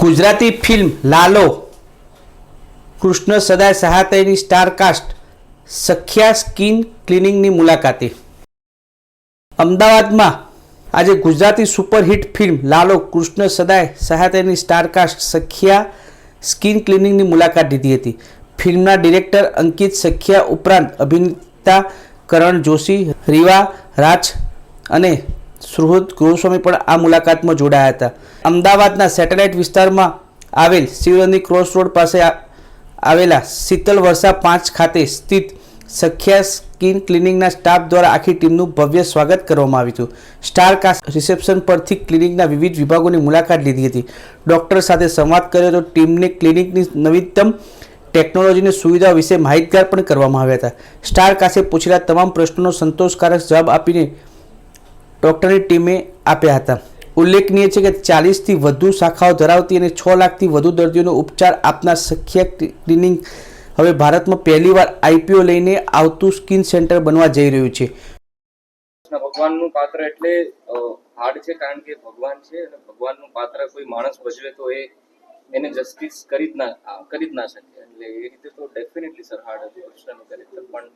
Gujarati film Lalo. Krishna સદાય સહાતયની star cast સખ્યા skin ક્લિનિંગની મુલાકાતે. અમદાવાદમાં આજે ગુજરાતી સુપરહિટ ફિલ્મ લાલો કૃષ્ણ સદાય સહાતયની સ્ટારકાસ્ટ સખ્યા સ્કિન ક્લિનિંગની મુલાકાત લીધી હતી. ફિલ્મના ડિરેક્ટર અંકિત સખ્યા ઉપરાંત અભિનેતા કરણ જોશી, રીવા રાજ અને સુહૃદ ગોસ્વામી પણ આ મુલાકાતમાં જોડાયા હતા. અમદાવાદના સેટેલાઇટ વિસ્તારમાં આવેલ શિવરંદી ક્રોસ રોડ પાસે આવેલા શીતલ વર્ષા પાંચ ખાતે સ્થિત સખ્યા સ્કિન ક્લિનિકના સ્ટાફ દ્વારા આખી ટીમનું ભવ્ય સ્વાગત કરવામાં આવ્યું હતું. સ્ટાર રિસેપ્શન પરથી ક્લિનિકના વિવિધ વિભાગોની મુલાકાત લીધી હતી. ડૉક્ટર સાથે સંવાદ કર્યો તો ટીમને ક્લિનિકની નવીનતમ ટેકનોલોજીની સુવિધા વિશે માહિતગાર પણ કરવામાં આવ્યા હતા. સ્ટાર કાસે પૂછેલા તમામ પ્રશ્નોનો સંતોષકારક જવાબ આપીને ડૉક્ટરની ટીમે આપ્યા હતા. ઉલ્લેખનીય છે કે ચાલીસથી વધુ શાખાઓ ધરાવતી અને છ લાખથી વધુ દર્દીઓનો ઉપચાર આપનાર સખ્ય ક્લિનિક હવે ભારતમાં પહેલીવાર આઈપીઓ લઈને આવતું સ્કિન સેન્ટર બનવા જઈ રહ્યું છે. ભગવાનનું પાત્ર એટલે હાર્ડ છે કારણ કે ભગવાન છે અને ભગવાનનું પાત્ર કોઈ માણસ ભજવે તો એ એને જસ્ટિસ કરી જ ના કરી જ ના શકે એટલે એ રીતે તો ડેફિનેટલી સર હાર્ડ હતું, કૃષ્ણનું કેરેક્ટર પણ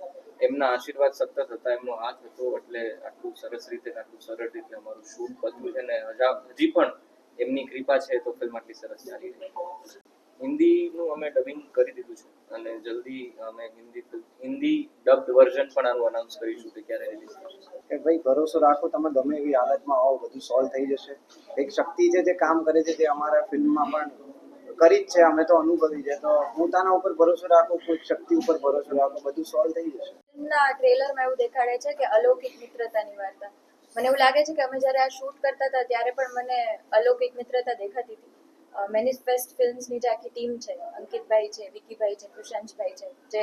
એમના આશીર્વાદ સતત હતા, એમનો હાથ હતો, એટલે આટલું સરસ રીતે આટલું સરળ રીતે અમારું શૂટ બધું છે ને હજા પણ એમની કૃપા છે તો ફિલ્મ આટલી સરસ ચાલી રહી હિન્દીનું અમે ડબિંગ કરી દીધું છે. અને જલ્દી અમે હિન્દી હિન્દી ડબ્ડ વર્ઝન પણ આનું અનાઉન્સ કરીશું કે ક્યારે રિલીઝ કે ભાઈ, ભરોસો રાખો, તમે ગમે એવી હાલતમાં આવો, બધું સોલ્વ થઈ જશે. એક શક્તિ છે જે કામ કરે છે, તે અમારા ફિલ્મમાં પણ કરી જ છે, અમે તો અનુભવી છે. તો પોતાના ઉપર ભરોસો રાખું, કોઈ શક્તિ ઉપર ભરોસો રાખું બધું સોલ્વ થઈ જશે. ફિલ્મના ટ્રેલરમાં એવું દેખાડે છે કે અલૌકિક મિત્રતાની વાર્તા. મને એવું લાગે છે કે અમે જ્યારે આ શૂટ કરતા હતા, ત્યારે પણ મને અલૌકિક મિત્રતા દેખાતી હતી. મેનિફેસ્ટ ફિલ્મ્સની જે આખી ટીમ છે, અંકિતભાઈ છે, વિકીભાઈ છે કુશાંશભાઈ છે, જે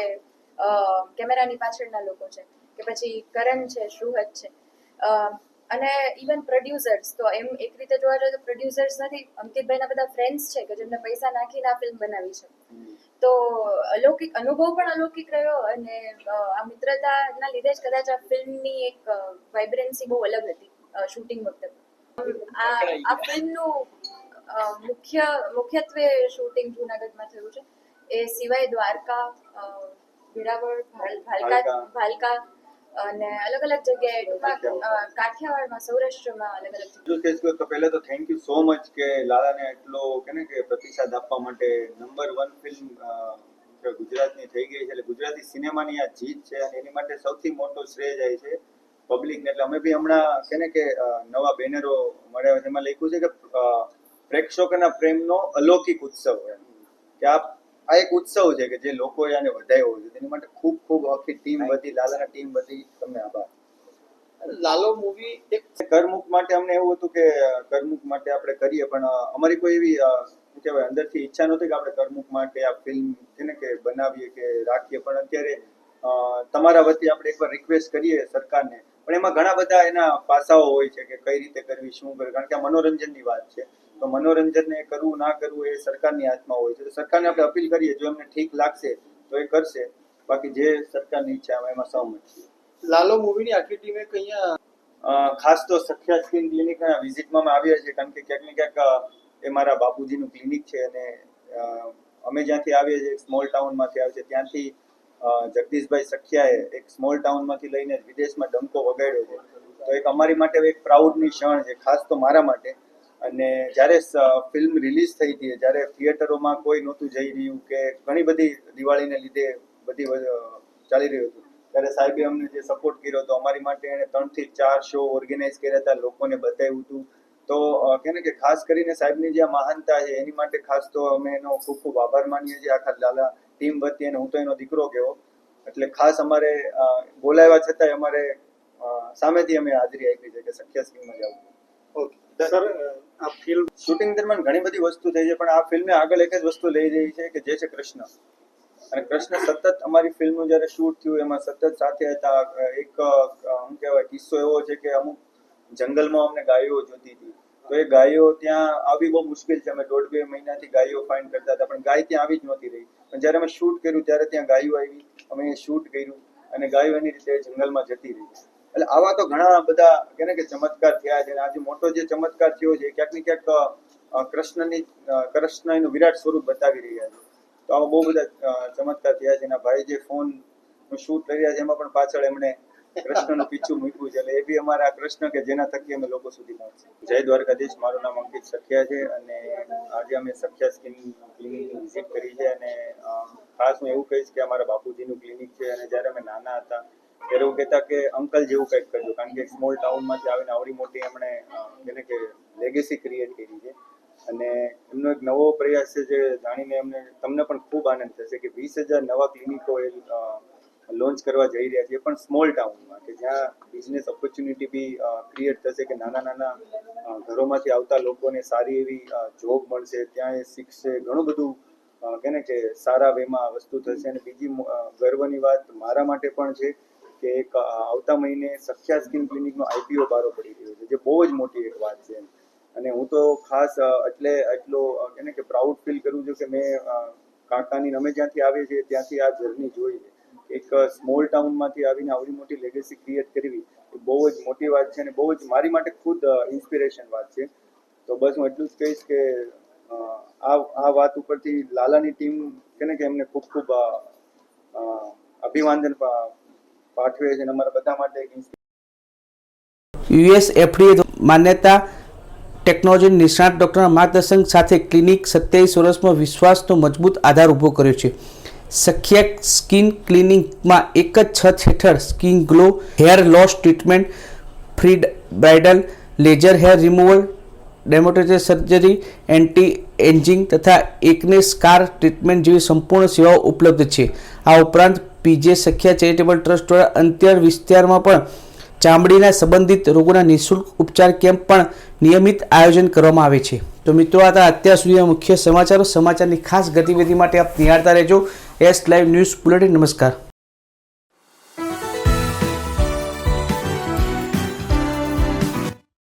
કેમેરાની પાછળના લોકો છે, કે પછી કરણ છે શુહદ છે. અને ઇવન પ્રોડ્યુસર્સ તો એમ એક રીતે જોવા જોઈએ તો પ્રોડ્યુસર્સ નથી અંકિતભાઈના બધા ફ્રેન્ડ્સ છે કે જેમને પૈસા નાખીને આ ફિલ્મ બનાવી છે. તો અલૌકિક અનુભવ પણ અલૌકિક રહ્યો અને આ મિત્રતાના લીધે જ કદાચ આ ફિલ્મની એક વાઇબ્રન્સી બહુ અલગ હતી શૂટિંગ વખતે. આ આ ફિલ્મનું મુખ્ય મુખ્યત્વે શૂટિંગ જુનાગઢમાં થયું છે. એ સિવાય દ્વારકા વેરાવળ ભાલકા. ભાલકા. અને અલગ અલગ જગ્યાએ ટૂંકમાં કાઠિયાવાડમાં સૌરાષ્ટ્રમાં અલગ અલગ બીજું તો પહેલા તો થેન્ક યુ સો મચ કે લાલાને એટલો કે ને કે પ્રતિસાદ આપવા માટે નંબર વન ફિલ્મ ગુજરાતની થઈ ગઈ છે. એટલે ગુજરાતી સિનેમાની આ જીત છે અને એની માટે સૌથી મોટો શ્રેય જાય છે પબ્લિકને એટલે અમે બી હમણાં કે ને કે નવા બેનરો મળ્યા છે. એમાં લખ્યું છે કે પ્રેક્ષકોના પ્રેમનો અલૌકિક ઉત્સવ એમ. કે આ આ એક ઉત્સવ છે કે જે લોકોએ આને વધાર્યો છે. તેની માટે ખૂબ ખૂબ આખી ટીમ બધી લાલાના ટીમ બધી તમને આભાર. લાલો મૂવી એક કરમુખ માટે અમને એવું હતું કે કરમુખ માટે આપણે કરીએ પણ અમારી કોઈ એવી શું કહેવાય અંદરથી ઈચ્છા નહોતી કે આપણે કરમુખ માટે આ ફિલ્મ છે ને કે બનાવીએ કે રાખીએ. પણ અત્યારે તમારા વતી આપણે એકવાર રિક્વેસ્ટ કરીએ સરકારને પણ એમાં ઘણા બધા એના પાસાઓ હોય છે કે કઈ રીતે કરવી શું કરવી? કારણ કે આ મનોરંજનની વાત છે. તો મનોરંજનને કરવું ના કરવું એ સરકારની હાથમાં હોય છે. તો સરકારને આપણે અપીલ કરીએ જો એમને ઠીક લાગશે તો એ કરશે. બાકી જે સરકારની ઈચ્છા એમાં સહમત છીએ. લાલો મૂવીની આખી ટીમે કઅહીંયા અ, ખાસ તો સખ્યા સ્કિન ક્લિનિકના વિઝિટમાં અમે આવ્યા છીએ કારણ કે ક્યાંક ને ક્યાંક એ મારા બાપુજીનું ક્લિનિક છે અને અમે જ્યાંથી આવીએ છીએ સ્મોલ ટાઉનમાંથી આવીએ છે ત્યાંથી જગદીશભાઈ સખિયાએ એક સ્મોલ ટાઉનમાંથી લઈને વિદેશમાં ડંકો વગાડ્યો છે. તો એક અમારી માટે એક પ્રાઉડની ક્ષણ છે, ખાસ તો મારા માટે. અને જ્યારે ફિલ્મ રિલીઝ થઈ હતી, જ્યારે થિયેટરોમાં કોઈ નહોતું જઈ રહ્યું કે ઘણી બધી દિવાળીને લીધે બધી ચાલી રહ્યું હતું. ત્યારે સાહેબે અમને જે સપોર્ટ કર્યો હતો, અમારી માટે એણે ત્રણથી ચાર શો ઓર્ગેનાઇઝ કર્યા હતા, લોકોને બતાવ્યું હતું. તો કે ને કે ખાસ કરીને સાહેબની જે મહાનતા છે, એની માટે ખાસ તો અમે એનો ખૂબ ખૂબ આભાર માનીએ છીએ. આખા લાલા ટીમ વતી અને હું તો એનો દીકરો કહેવો એટલે ખાસ અમારે બોલાવ્યા છતાંય અમારે સામેથી અમે હાજરી આપી છે કે સખ્યા સ્કીમમાં જવું. ઓકે. સર આ ફિલ્મ શૂટિંગ દરમિયાન ઘણી બધી વસ્તુ થઈ છે પણ આ ફિલ્મે આગળ એક જ વસ્તુ લઈ જઈ છે કે જે છે કૃષ્ણ. અને કૃષ્ણ સતત અમારી ફિલ્મનું જ્યારે શૂટ થયું એમાં સતત સાથે હતા. એક શું કહેવાય કિસ્સો એવો છે કે અમુક જંગલમાં અમને ગાયો જોતી હતી. તો એ ગાયો ત્યાં આવી બહુ મુશ્કેલ છે. અમે દોઢ બે મહિનાથી ગાયો ફાઇન્ડ કરતા હતા, પણ ગાય ત્યાં આવી જ નહોતી રહી. પણ જ્યારે અમે શૂટ કર્યું, ત્યારે ત્યાં ગાયો આવી. અમે શૂટ કર્યું અને ગાયો એની રીતે જંગલમાં જતી રહી. એટલે આવા તો ઘણા બધા કે કે ચમત્કાર થયા છે આજે મોટો જે ચમત્કાર થયો છે ક્યાંક ને ક્યાંક કૃષ્ણની કૃષ્ણ એનું વિરાટ સ્વરૂપ બતાવી રહ્યા છે. તો આવા બહુ બધા ચમત્કાર થયા છે. ભાઈ જે ફોન શૂટ કરી રહ્યા છે, એમાં પણ પાછળ એમણે કૃષ્ણનું પીછું મૂક્યું છે. એ બી અમારા કૃષ્ણ કે જેના થકી અમે લોકો સુધી પહોંચે જય દ્વારકાધીશ, મારું નામ અંકિત સખ્યા છે અને આજે અમે સખ્યા સ્કિન ક્લિનિકની વિઝિટ કરી છે અને ખાસ હું એવું કહીશ કે અમારા બાપુજીનું ક્લિનિક છે અને જ્યારે અમે નાના હતા, ત્યારે એવું કહેતા કે અંકલ જેવું કંઈક કરજો. કારણ કે સ્મોલ ટાઉનમાંથી આવીને આવડી મોટી એમણે એને કે લેગેસી ક્રિએટ કરી છે. અને એમનો એક નવો પ્રયાસ છે જે જાણીને એમને, તમને પણ ખૂબ આનંદ થશે કે વીસ હજાર નવા ક્લિનિકો એ લોન્ચ કરવા જઈ રહ્યા છીએ, પણ સ્મોલ ટાઉનમાં કે જ્યાં બિઝનેસ ઓપોર્ચ્યુનિટી બી ક્રિએટ થશે કે નાના નાના ઘરોમાંથી આવતા લોકોને સારી એવી જોબ મળશે, ત્યાં એ શીખશે, ઘણું બધું કે કે સારા વેમાં વસ્તુ થશે. અને બીજી ગર્વની વાત મારા માટે પણ છે કે એક આવતા મહિને સખ્યા સ્કિન ક્લિનિકનો આઈપીઓ બારો પડી રહ્યો છે, જે બહુ જ મોટી એક વાત છે. અને હું તો ખાસ એટલે એટલો કે કે પ્રાઉડ ફીલ કરું છું કે મેં કાકાની અમે જ્યાંથી આવીએ છીએ ત્યાંથી આ જર્ની જોઈ છે એક સ્મોલ ટાઉનમાંથી આવીને આવડી મોટી લેગેસી ક્રિએટ કરવી, એ બહુ જ મોટી વાત છે અને બહુ જ મારી માટે ખુદ ઇન્સ્પિરેશન વાત છે. તો બસ હું એટલું જ કહીશ કે આ આ વાત ઉપરથી લાલાની ટીમ કે ને કે એમને ખૂબ ખૂબ અભિવાદન પાઠવે છે અને અમારા બધા માટે એક યુએસ એફડીએ માન્યતા ટેકનોલોજી નિષ્ણાત ડોક્ટરના માર્ગદર્શન સાથે ક્લિનિક સત્યાવીસ વર્ષમાં વિશ્વાસનો મજબૂત આધાર ઊભો કર્યો છે. સખ્યા સ્કિન ક્લિનિકમાં એક જ છત હેઠળ skin glow hair loss treatment free bridal, laser hair removal ડેમોટેટર surgery anti ageing તથા એકને સ્કાર ટ્રીટમેન્ટ જેવી સંપૂર્ણ સેવાઓ ઉપલબ્ધ છે. આ ઉપરાંત પીજે સખ્યા ચેરિટેબલ ટ્રસ્ટ દ્વારા અંતર વિસ્તારમાં પણ ચામડીના સંબંધિત રોગોના નિઃશુલ્ક ઉપચાર કેમ્પ પણ નિયમિત આયોજન કરવામાં આવે છે. તો મિત્રો, આ અત્યાર સુધીના મુખ્ય સમાચારો. સમાચારની ખાસ ગતિવિધિ માટે આપ નિહાળતા રહેજો. એસ લાઈવ ન્યૂઝ બુલેટિન નમસ્કાર.